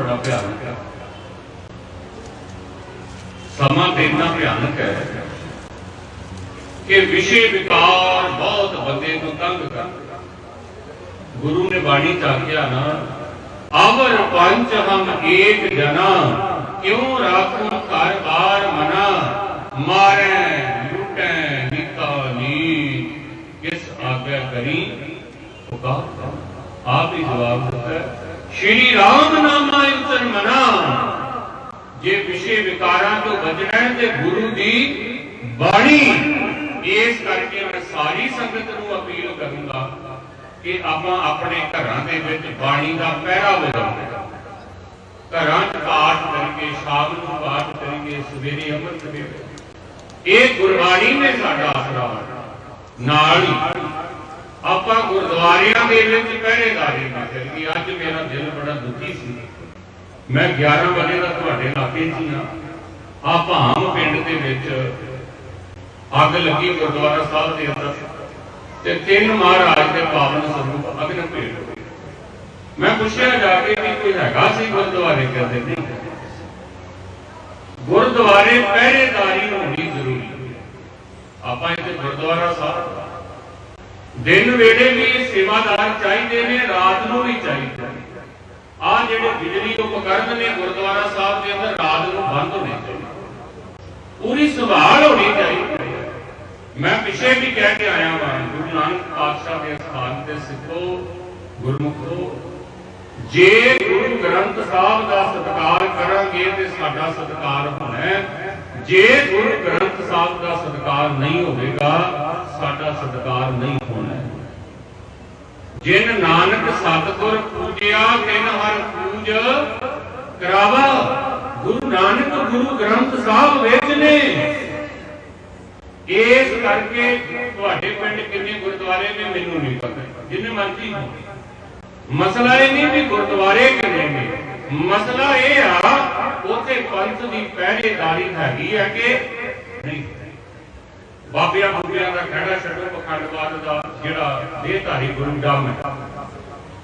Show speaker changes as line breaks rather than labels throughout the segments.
ਬੜਾ ਭਿਆਨਕ ਹੈ ਸਮਾਂ ਤੇ ਇੰਨਾ ਭਿਆਨਕ ਹੈ ਕਿ ਵਿਸ਼ੇ ਵਿਕਾਰ ਬਹੁਤ ਬੰਦੇ ਨੂੰ ਤੰਗ ਕਰਦਾ ਗੁਰੂ ਨੇ ਬਾਣੀ ਚ ਆਖਿਆ ਨਾ ਅਮਰ ਪੰਚ ਹਮ ਏਕ ਜਨਾ ਕਿਉ ਰਾਖੂ ਘਰ ਬਾਰ ਮਨਾ ਮਾਰੇ ਲੁਟੈ ਨਿਕਾ ਨੀ ਕਿਸ ਆਗਿਆ ਕਰੀ ਉਹ ਕਹਾ ਆਪ ਹੀ ਜਵਾਬ ਦਿੱਤਾ ਸ਼੍ਰੀ ਰਾਮ ਨਾਮਾ ਇੰਤਰ ਮਨਾ। ਜੇ ਵਿਸ਼ੇ ਵਿਕਾਰਾਂ ਤੋਂ ਬਚਣਾ ਤੇ ਗੁਰੂ ਦੀ ਬਾਣੀ। ਇਸ ਕਰਕੇ ਮੈਂ ਸਾਰੀ ਸੰਗਤ ਨੂੰ ਅਪੀਲ ਕਰੂੰਗਾ ਕਿ ਆਪਾਂ ਆਪਣੇ ਘਰਾਂ ਦੇ ਵਿੱਚ ਬਾਣੀ ਦਾ ਪਹਿਰਾ ਵਜਾਉਂਦੇ ਘਰਾਂ 'ਚ ਪਾਠ ਕਰਕੇ, ਸ਼ਾਮ ਨੂੰ ਪਾਠ ਕਰਕੇ ਸਵੇਰੇ ਅੰਮ੍ਰਿਤ ਵੇਲੇ। ਇਹ ਗੁਰਬਾਣੀ ਨੇ ਸਾਡਾ ਆਸਰਾ। ਨਾਲ ਹੀ ਆਪਾਂ ਗੁਰਦੁਆਰਿਆਂ ਦੇ ਵਿੱਚ ਪਹਿਰੇਦਾਰੀ ਕਰਦੇ ਕਿ ਅੱਜ ਮੇਰਾ ਦਿਲ ਬੜਾ ਦੁਖੀ ਸੀ। ਮੈਂ 11 ਵਜੇ ਦਾ ਤੁਹਾਡੇ ਇਲਾਕੇ 'ਚ ਹਾਂ ਆ ਭਾਮ ਪਿੰਡ ਦੇ ਵਿੱਚ ਅੱਗ ਲੱਗੀ ਗੁਰਦੁਆਰਾ ਸਾਹਿਬ ਦੇ ਅੰਦਰ ਤੇ ਤਿੰਨ ਮਹਾਰਾਜ ਦੇ ਪਾਵਨ ਸਰੂਪ ਅਗਨ ਭੇਟ ਹੋਏ। ਮੈਂ ਪੁੱਛਿਆ ਜਾ ਕੇ ਵੀ ਕੋਈ ਹੈਗਾ ਸੀ ਗੁਰਦੁਆਰੇ ਕਹਿੰਦੇ ਨਹੀਂ। ਗੁਰਦੁਆਰੇ ਪਹਿਰੇਦਾਰੀ ਹੋਣੀ ਜ਼ਰੂਰੀ ਆਪਾਂ ਇੱਥੇ ਗੁਰਦੁਆਰਾ ਸਾਹਿਬ ਦਿਨ ਵੇਲੇ ਵੀ ਸੇਵਾਦਾਰ ਚਾਹੀਦੇ ਨੇ, ਰਾਤ ਨੂੰ ਵੀ ਚਾਹੀਦੇ ਆ ਜਿਹੜੇ ਬਿਜਲੀ ਉਪਕਰਨ ਨੇ ਗੁਰਦੁਆਰਾ ਸਾਹਿਬ ਦੇ ਅੰਦਰ, ਰਾਤ ਨੂੰ ਬੰਦ ਹੋਣੇ ਚਾਹੀਦੇ ਪੂਰੀ ਸੰਭਾਲ ਹੋਣੀ ਚਾਹੀਦੀ ਮੈਂ ਪਿਛੇ ਵੀ ਕਹਿ ਕੇ ਆਇਆ ਹਾਂ ਗੁਰੂ ਨਾਨਕ ਪਾਤਸ਼ਾਹ ਦੇ ਸਥਾਨ ਤੇ ਸਿੱਖੋ, ਗੁਰਮੁਖੋ। ਜੇ ਗੁਰੂ ਗ੍ਰੰਥ ਸਾਹਿਬ ਦਾ ਸਤਿਕਾਰ ਕਰਾਂਗੇ ਤੇ ਸਾਡਾ ਸਤਿਕਾਰ ਹੋਣਾ ਜੇ ਗੁਰੂ ਗ੍ਰੰਥ ਸਾਹਿਬ ਦਾ ਸਤਿਕਾਰ ਨਹੀਂ ਹੋਵੇਗਾ ਸਾਡਾ ਸਤਿਕਾਰ ਨਹੀਂ ਹੋਣਾ। ਜਿਨ ਨਾਨਕ ਸਤਿਗੁਰ ਪੂਜਿਆ, ਤਿਨ ਹਰ ਪੂਜ ਕਰਾਵਾ। ਗੁਰੂ ਨਾਨਕ ਗੁਰੂ ਗ੍ਰੰਥ ਸਾਹਿਬ ਵਿੱਚ ਨੇ। ਇਸ ਕਰਕੇ ਤੁਹਾਡੇ ਪਿੰਡ ਕਿੰਨੇ ਗੁਰਦੁਆਰੇ ਨੇ, ਮੈਨੂੰ ਨਹੀਂ ਪਤਾ। ਜਿੰਨੇ ਮਰਜ਼ੀ ਮਸਲਾ ਇਹ ਨਹੀਂ ਵੀ ਗੁਰਦੁਆਰੇ ਕਿੰਨੇ ਨੇ। ਮਸਲਾ ਇਹ ਆ, ਉਥੇ ਪੰਥ ਦੀ ਪਹਿਰੇਦਾਰੀ ਹੈਗੀ ਹੈ ਕਿ ਨਹੀਂ। ਬਾਬਿਆਂ ਬੁੱਢਿਆਂ ਦਾ ਖੜਾ ਛੱਡੋ ਪਖੰਡਵਾਦ ਦਾ ਜਿਹੜਾ ਦੇਹਧਾਰੀ ਗੁਰੂ ਡੰਮ ਹੈ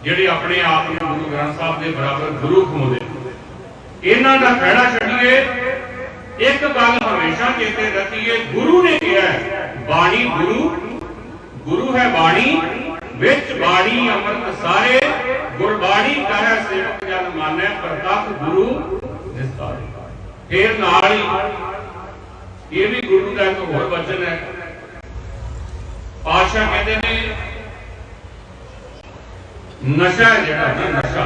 ਜਿਹੜੇ ਆਪਣੇ ਆਪ ਨੂੰ ਗੁਰੂ ਗ੍ਰੰਥ ਸਾਹਿਬ ਦੇ ਬਰਾਬਰ ਗੁਰੂ ਖਮੋਦੇ। ਇਹਨਾਂ ਦਾ ਖੜਾ ਛੱਡੀਏ ਇੱਕ ਗੱਲ ਹਮੇਸ਼ਾ ਚੇਤੇ ਰੱਖੀਏ ਗੁਰੂ ਨੇ ਕਿਹਾ ਹੈ, ਬਾਣੀ ਗੁਰੂ ਗੁਰੂ ਹੈ ਬਾਣੀ ਵਿੱਚ ਬਾਣੀ ਅੰਮ੍ਰਿਤ ਸਾਰੇ ਗੁਰਬਾਣੀ ਕਹੈ ਸੇਵਕ ਜਨ ਮਾਨੈ ਪ੍ਰਤੱਖ ਗੁਰੂ ਨਿਸਤਾਰੇ। ਫੇਰ ਨਾਲ ਹੀ ਇਹ ਵੀ ਗੁਰੂ ਦਾ ਇੱਕ ਹੋਰ ਵਚਨ ਕਹਿੰਦੇ ਨੇ। ਨਸ਼ਾ ਜਿਹੜਾ ਨਾ, ਨਸ਼ਾ।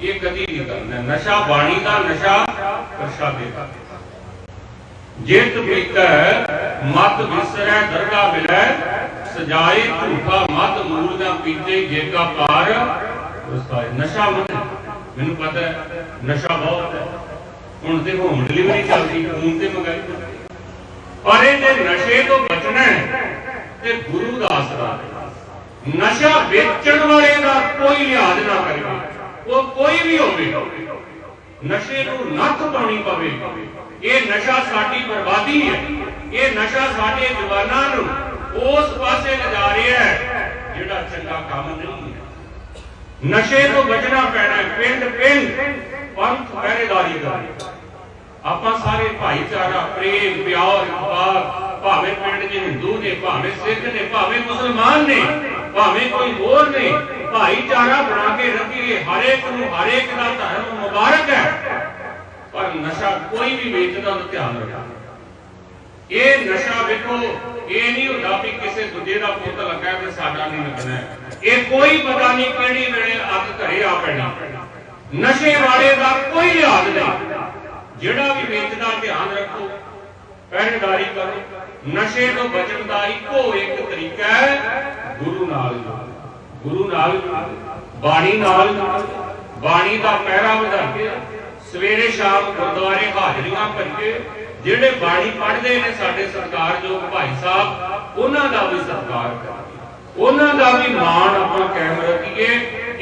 ਇਹ ਕਦੀ ਨਹੀਂ ਕਰਨਾ ਨਸ਼ਾ ਬਾਣੀ ਦਾ ਨਸ਼ਾ ਪ੍ਰਸ਼ਾਦੇ ਦਾ। ਜਿਤ ਪੀਤਾ ਮਤ ਵਿਸਰੈ ਦਰਗਾ ਮਿਲੈ, ਸਜਾਏ ਝੂਠਾ ਮਤ, ਮੂਲ ਦਾ ਪੀਤੇ ਜੇਗਾ ਪਾਰ ਉਸਦਾ ਨਸ਼ਾ ਮਤ ਮੈਨੂੰ ਪਤਾ ਹੈ, ਨਸ਼ਾ ਬਹੁਤ ਹੈ। ਹੁਣ ਤੇ ਹੋਮ ਡਿਲੀਵਰੀ ਚੱਲਦੀ ਫੋਨ ਤੇ ਮੰਗਾਈ। ਪਰ ਇਹਦੇ ਨਸ਼ੇ ਤੋਂ ਬਚਣਾ ਹੈ। ਤੇ ਗੁਰੂ ਦਾ ਆਸਰਾ ਨਸ਼ਾ ਵੇਚਣ ਵਾਲੇ ਦਾ ਕੋਈ ਲਿਹਾਜ਼ ਨਾ ਕਰੇ। ਉਹ ਕੋਈ ਵੀ ਹੋਵੇ, ਨਸ਼ੇ ਨੂੰ ਨੱਥ ਪਾਉਣੀ ਪਵੇ। ਇਹ ਨਸ਼ਾ ਸਾਡੀ ਬਰਬਾਦੀ ਹੈ। ਇਹ ਨਸ਼ਾ ਸਾਡੇ ਜਵਾਨਾਂ ਨੂੰ ਉਸ ਪਾਸੇ ਲਿਜਾ ਰਿਹਾ ਹੈ ਜਿਹੜਾ ਚੰਗਾ ਕੰਮ ਨਹੀਂ ਹੈ। ਨਸ਼ੇ ਤੋਂ ਬਚਣਾ ਪੈਣਾ ਹੈ ਪਿੰਡ ਪਿੰਡ ਪੰਥ ਪਹਿਰੇਦਾਰੀ ਦਾ। ਆਪਾਂ ਸਾਰੇ ਭਾਈਚਾਰਾ, ਪ੍ਰੇਮ, ਪਿਆਰ ਇਤਫਾਕ ਭਾਵੇਂ ਪਿੰਡ 'ਚ ਹਿੰਦੂ ਨੇ, ਭਾਵੇਂ ਸਿੱਖ ਨੇ, ਭਾਵੇਂ ਮੁਸਲਮਾਨ ਨੇ, ਭਾਵੇਂ ਕੋਈ ਹੋਰ ਨੇ, ਭਾਈਚਾਰਾ ਬਣਾ ਕੇ ਰੱਖੀਏ ਹਰੇਕ ਨੂੰ ਹਰੇਕ ਦਾ ਧਰਮ ਮੁਬਾਰਕ ਹੈ। ਪਰ ਨਸ਼ਾ ਕੋਈ ਵੀ ਵੇਚਦਾ ਤਾਂ ਧਿਆਨ ਰੱਖੋ। ਇਹ ਨਸ਼ਾ ਵੇਖੋ, ਇਹ ਨਹੀਂ ਹੁੰਦਾ ਵੀ ਕਿਸੇ ਦੂਜੇ ਦਾ ਪੁੱਤ ਲੱਗਾ ਤੇ ਸਾਡਾ ਨਹੀਂ ਲੱਗਣਾ। ਇਹ ਕੋਈ ਪਤਾ ਨਹੀਂ ਕਿਹੜੀ ਵੇਲੇ ਅੱਗ ਘਰੇ ਆ ਪੈਣਾ। ਨਸ਼ੇ ਵਾਲੇ ਦਾ ਕੋਈ ਲਿਹਾਜ਼ ਨਹੀਂ। ਜਿਹੜਾ ਵੀ ਵੇਚਦਾ, ਧਿਆਨ ਰੱਖੋ। ਪਹਿਰੇਦਾਰੀ ਕਰੋ। ਨਸ਼ੇ ਤੋਂ ਬਚਣ ਦਾ ਇੱਕੋ ਇੱਕ ਤਰੀਕਾ ਹੈ। ਗੁਰੂ ਨਾਲ ਗੁਰੂ ਨਾਲ ਬਾਣੀ ਨਾਲ ਬਾਣੀ ਦਾ ਪਹਿਰਾ ਵਧਾ ਕੇ ਸਵੇਰੇ ਸ਼ਾਮ ਗੁਰਦੁਆਰੇ ਹਾਜ਼ਰੀਆਂ ਭਰੀਏ। ਜਿਹੜੇ ਬਾਣੀ ਪੜ੍ਹਦੇ ਨੇ ਸਾਡੇ ਸਰਕਾਰਯੋਗ ਭਾਈ ਸਾਹਿਬ, ਉਹਨਾਂ ਦਾ ਵੀ ਸਤਿਕਾਰ ਕਰੀਏ। ਉਹਨਾਂ ਦਾ ਵੀ ਮਾਣ ਆਪਾਂ ਕਾਇਮ ਰੱਖੀਏ।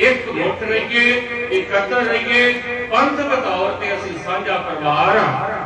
ਇੱਕ ਮੁੱਠ ਰਹੀਏ, ਇਕੱਤਰ ਰਹੀਏ। ਪੰਥਕ ਤੌਰ ਤੇ ਅਸੀਂ ਸਾਂਝਾ ਪਰਿਵਾਰ ਹਾਂ।